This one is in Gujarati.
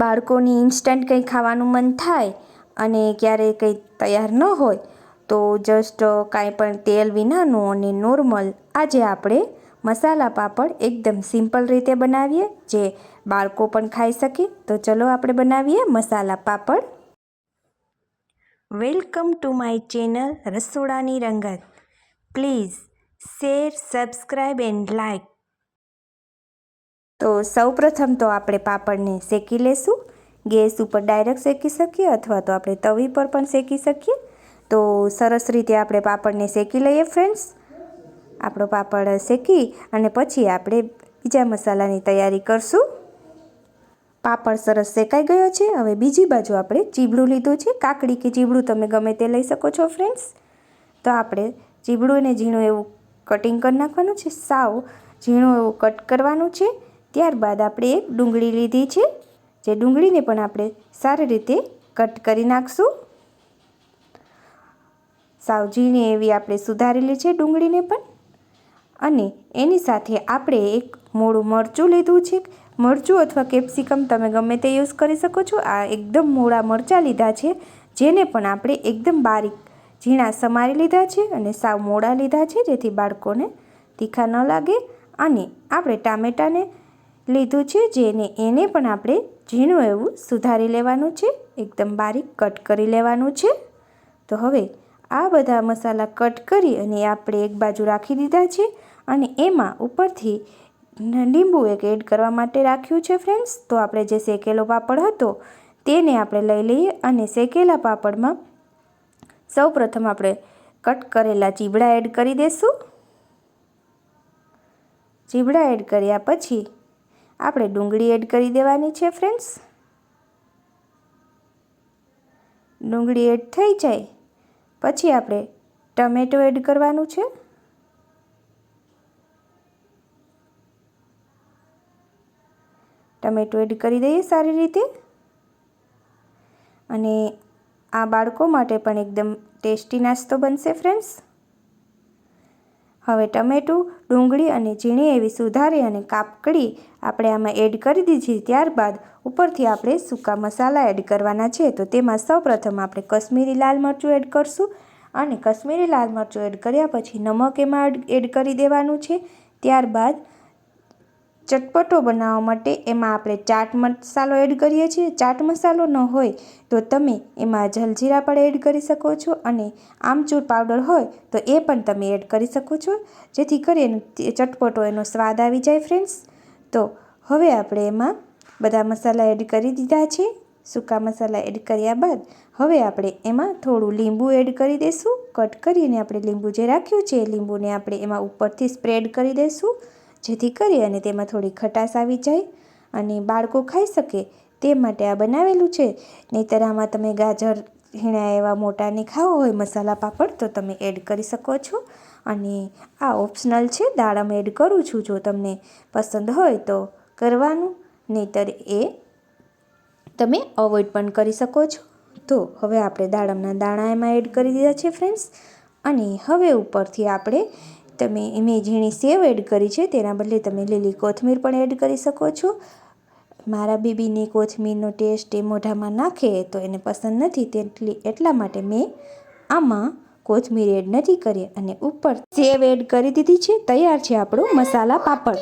બાળકોની ઇન્સ્ટન્ટ કંઈ ખાવાનું મન થાય અને ક્યારેય કંઈ તૈયાર ન હોય, તો જસ્ટ કાંઈ પણ તેલ વિનાનું અને નોર્મલ આજે આપણે મસાલા પાપડ એકદમ સિમ્પલ રીતે બનાવીએ, જે બાળકો પણ ખાઈ શકે. તો ચલો આપણે બનાવીએ masala papad. Welcome to my channel રસોડાની રંગત. Please share subscribe and like તો સૌપ્રથમ તો આપણે પાપડને શેકી લેશું. ગેસ ઉપર ડાયરેક્ટ શેકી શકીએ અથવા તો આપણે તવી પર પણ શેકી શકીએ. તો સરસ રીતે આપણે પાપડને શેકી લઈએ ફ્રેન્ડ્સ. આપણો પાપડ શેકી અને પછી આપણે બીજા મસાલાની તૈયારી કરશું. પાપડ સરસ શેકાઈ ગયો છે. હવે બીજી બાજુ આપણે ચીબડું લીધું છે. કાકડી કે ચીબડું તમે ગમે તે લઈ શકો છો ફ્રેન્ડ્સ. તો આપણે ચીબડું અને ઝીણું એવું કટિંગ કરી નાખવાનું છે. સાવ ઝીણું એવું કટ કરવાનું છે. ત્યારબાદ આપણે એક ડુંગળી લીધી છે, જે ડુંગળીને પણ આપણે સારી રીતે કટ કરી નાખશું. સાવજીને એવી આપણે સુધારેલી છે ડુંગળીને પણ. અને એની સાથે આપણે એક મોડું મરચું લીધું છે. મરચું અથવા કેપ્સિકમ તમે ગમે તે યુઝ કરી શકો છો. આ એકદમ મોળા મરચાં લીધા છે, જેને પણ આપણે એકદમ બારીક ઝીણા સમારી લીધા છે અને સાવ મોડા લીધા છે, જેથી બાળકોને તીખા ન લાગે. અને આપણે ટામેટાને લીધું છે, જેને એને પણ આપણે ઝીણું એવું સુધારી લેવાનું છે, એકદમ બારીક કટ કરી લેવાનું છે. તો હવે આ બધા મસાલા કટ કરી અને આપણે એક બાજુ રાખી દીધા છે અને એમાં ઉપરથી લીંબુ એક એડ કરવા માટે રાખ્યું છે ફ્રેન્ડ્સ. તો આપણે જે શેકેલો પાપડ હતો તેને આપણે લઈ લઈએ અને શેકેલા પાપડમાં સૌ પ્રથમ આપણે કટ કરેલા ચીબડા એડ કરી દઈશું ચીબડા એડ કર્યા પછી આપણે ડુંગળી એડ કરી દેવાની છે ફ્રેન્ડ્સ ડુંગળી એડ થઈ જાય. પછી આપણે ટમેટો એડ કરવાનું છે. ટમેટો એડ કરી દઈએ સારી રીતે. અને આ બાળકો માટે પણ એકદમ ટેસ્ટી નાસ્તો બનશે ફ્રેન્ડ્સ હવે ટમેટું, ડુંગળી અને ઝીણી એવી સુધારી અને કાપકડી આપણે આમાં એડ કરી દીધી ત્યારબાદ ઉપરથી આપણે સૂકા મસાલા એડ કરવાના છે. તો તેમાં સૌપ્રથમ આપણે કશ્મીરી લાલ મરચું એડ કરશું અને કશ્મીરી લાલ મરચું એડ કર્યા પછી નમક એમાં એડ કરી દેવાનું છે. ત્યારબાદ ચટપટો બનાવવા માટે એમાં આપણે ચાટ મસાલો એડ કરીએ છીએ. ચાટ મસાલો ન હોય તો તમે એમાં જલજીરા પણ એડ કરી શકો છો અને આમચૂર પાવડર હોય તો એ પણ તમે એડ કરી શકો છો. જેથી કરીને ચટપટો એનો સ્વાદ આવી જાય ફ્રેન્ડ્સ. તો હવે આપણે એમાં બધા મસાલા એડ કરી દીધા છે. સૂકા મસાલા એડ કર્યા બાદ હવે આપણે એમાં થોડું લીંબુ એડ કરી દઈશું. કટ કરીને આપણે લીંબુ જે રાખ્યું છે એ લીંબુને આપણે એમાં ઉપરથી સ્પ્રેડ કરી દઈશું. જેથી કરી અને તેમાં થોડી ખટાશ આવી જાય અને બાળકો ખાઈ શકે તે માટે આ બનાવેલું છે. નહીંતર આમાં તમે ગાજર ઝીણા એવા મોટાને ખાવો હોય, મસાલા પાપડ, તો તમે એડ કરી શકો છો. અને આ ઓપ્શનલ છે દાડમ એડ કરું છું. જો તમને પસંદ હોય તો કરવાનું, નહીંતર એ તમે અવોઇડ પણ કરી શકો છો. તો હવે આપણે દાડમના દાણા એમાં એડ કરી દીધા છે, ફ્રેન્ડ્સ. અને હવે ઉપરથી આપણે તમે મેં ઝીણી સેવ એડ કરી છે, તેના બદલે તમે લીલી કોથમીર પણ એડ કરી શકો છો. મારા બેબીને કોથમીરનો ટેસ્ટ એ મોઢામાં નાખે તો એને પસંદ નથી, તેટલી, એટલા માટે મેં આમાં કોથમીર એડ નથી કરી અને ઉપર સેવ એડ કરી દીધી છે. તૈયાર છે આપણું મસાલા પાપડ.